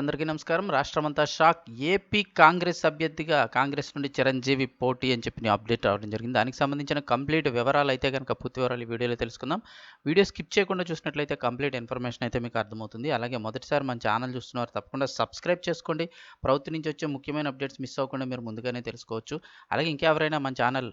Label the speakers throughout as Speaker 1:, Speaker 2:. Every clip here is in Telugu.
Speaker 1: అందరికీ నమస్కారం. రాష్ట్రమంతా షాక్. ఏపీ కాంగ్రెస్ అభ్యర్థిగా కాంగ్రెస్ నుండి చిరంజీవి పోటీ అని చెప్పి అప్డేట్ రావడం జరిగింది. దానికి సంబంధించిన కంప్లీట్ వివరాలు అయితే కనుక పూర్తి వివరాలు ఈ వీడియోలో తెలుసుకుందాం. వీడియో స్కిప్ చేయకుండా చూసినట్లయితే కంప్లీట్ ఇన్ఫర్మేషన్ అయితే మీకు అర్థమవుతుంది. అలాగే మొదటిసారి మన ఛానల్ చూస్తున్నారు తప్పకుండా సబ్స్క్రైబ్ చేసుకోండి. ప్రభుత్వం నుంచి వచ్చే ముఖ్యమైన అప్డేట్స్ మిస్ అవ్వకుండా మీరు ముందుగానే తెలుసుకోవచ్చు. అలాగే ఇంకెవరైనా మన ఛానల్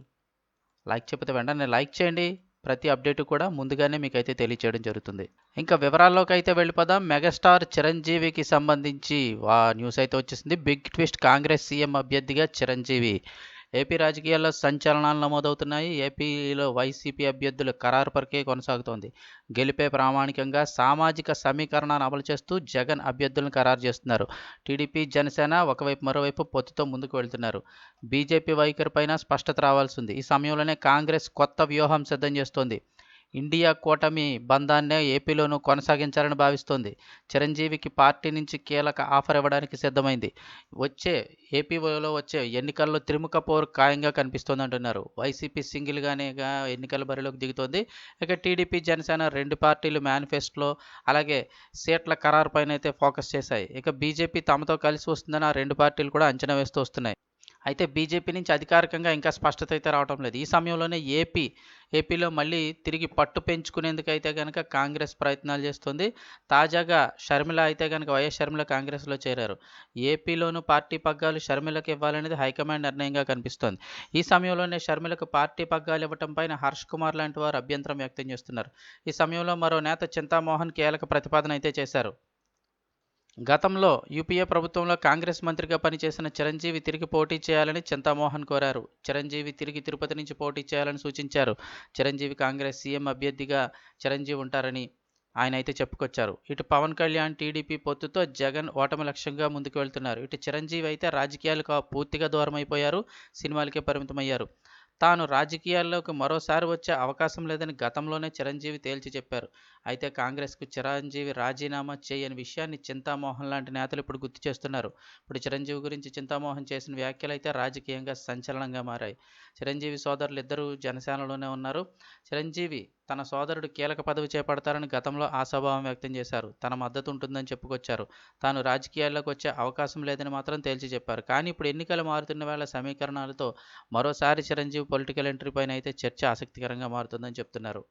Speaker 1: లైక్ చెప్పితే వెంటనే లైక్ చేయండి. ప్రతి అప్డేట్ కూడా ముందుగానే మీకు అయితే తెలియచేయడం జరుగుతుంది. ఇంకా వివరాల్లోకి అయితే వెళ్ళిపోదాం. మెగాస్టార్ చిరంజీవికి సంబంధించి వా న్యూస్ అయితే వచ్చేసింది. బిగ్ ట్విస్ట్ కాంగ్రెస్ సీఎం అభ్యర్థిగా చిరంజీవి ఏపీ రాజకీయాల్లో సంచలనాలు నమోదవుతున్నాయి. ఏపీలో వైసీపీ అభ్యర్థుల ఖరారు పరికే కొనసాగుతోంది. గెలిపే ప్రామాణికంగా సామాజిక సమీకరణాన్ని అమలు చేస్తూ జగన్ అభ్యర్థులను ఖరారు చేస్తున్నారు. టీడీపీ జనసేన ఒకవైపు మరోవైపు పొత్తుతో ముందుకు వెళ్తున్నారు. బీజేపీ వైఖరిపైన స్పష్టత రావాల్సి ఉంది. ఈ సమయంలోనే కాంగ్రెస్ కొత్త వ్యూహం సిద్ధం చేస్తోంది. ఇండియా కూటమి బంధాన్నే ఏపీలోనూ కొనసాగించాలని భావిస్తోంది. చిరంజీవికి పార్టీ నుంచి కీలక ఆఫర్ ఇవ్వడానికి సిద్ధమైంది. వచ్చే ఏపీలో వచ్చే ఎన్నికల్లో త్రిముఖ పోరు ఖాయంగా కనిపిస్తోంది అంటున్నారు. వైసీపీ సింగిల్గానే ఎన్నికల బరిలోకి దిగుతోంది. ఇక టీడీపీ జనసేన రెండు పార్టీలు మేనిఫెస్టోలో అలాగే సీట్ల ఖరారు పైన అయితే ఫోకస్ చేశాయి. ఇక బీజేపీ తమతో కలిసి వస్తుందని ఆ రెండు పార్టీలు కూడా అంచనా వేస్తూ వస్తున్నాయి. అయితే బీజేపీ నుంచి అధికారికంగా ఇంకా స్పష్టత అయితే రావడం లేదు. ఈ సమయంలోనే ఏపీ ఏపీలో మళ్ళీ తిరిగి పట్టు పెంచుకునేందుకు అయితే కనుక కాంగ్రెస్ ప్రయత్నాలు చేస్తుంది. తాజాగా షర్మిల అయితే కనుక వైఎస్ షర్మిల కాంగ్రెస్లో చేరారు. ఏపీలోనూ పార్టీ పగ్గాలు షర్మిలకు ఇవ్వాలనేది హైకమాండ్ నిర్ణయంగా కనిపిస్తోంది. ఈ సమయంలోనే షర్మిలకు పార్టీ పగ్గాలు ఇవ్వటం పైన హర్ష్ కుమార్ లాంటి వారు అభ్యంతరం వ్యక్తం చేస్తున్నారు. ఈ సమయంలో మరో నేత చింతామోహన్ కీలక ప్రతిపాదన అయితే చేశారు. గతంలో యూపీఏ ప్రభుత్వంలో కాంగ్రెస్ మంత్రిగా పనిచేసిన చిరంజీవి తిరిగి పోటీ చేయాలని చింతామోహన్ కోరారు. చిరంజీవి తిరిగి తిరుపతి నుంచి పోటీ చేయాలని సూచించారు. చిరంజీవి కాంగ్రెస్ సీఎం అభ్యర్థిగా చిరంజీవి ఉంటారని ఆయన అయితే చెప్పుకొచ్చారు. ఇటు పవన్ కళ్యాణ్ టీడీపీ పొత్తుతో జగన్ ఓటమి లక్ష్యంగా ముందుకు వెళ్తున్నారు. ఇటు చిరంజీవి అయితే రాజకీయాలకు పూర్తిగా దూరం అయిపోయారు సినిమాలకే పరిమితమయ్యారు. తాను రాజకీయాల్లోకి మరోసారి వచ్చే అవకాశం లేదని గతంలోనే చిరంజీవి తేల్చి చెప్పారు. అయితే కాంగ్రెస్కు చిరంజీవి రాజీనామా చేయని విషయాన్ని చింతామోహన్ లాంటి నేతలు ఇప్పుడు గుర్తు చేస్తున్నారు. ఇప్పుడు చిరంజీవి గురించి చింతామోహన్ చేసిన వ్యాఖ్యలు అయితే రాజకీయంగా సంచలనంగా మారాయి. చిరంజీవి సోదరులు ఇద్దరూ జనసేనలోనే ఉన్నారు. చిరంజీవి తన సోదరుడు కీలక పదవి చేపడతారని గతంలో ఆశాభావం వ్యక్తం చేశారు. తన మద్దతు ఉంటుందని చెప్పుకొచ్చారు. తాను రాజకీయాల్లోకి వచ్చే అవకాశం లేదని మాత్రం తేల్చి చెప్పారు. కానీ ఇప్పుడు ఎన్నికలు మారుతున్న వేళ సమీకరణాలతో మరోసారి చిరంజీవి పొలిటికల్ ఎంట్రీ పైన అయితే చర్చ ఆసక్తికరంగా మారుతుందని చెప్తున్నారు.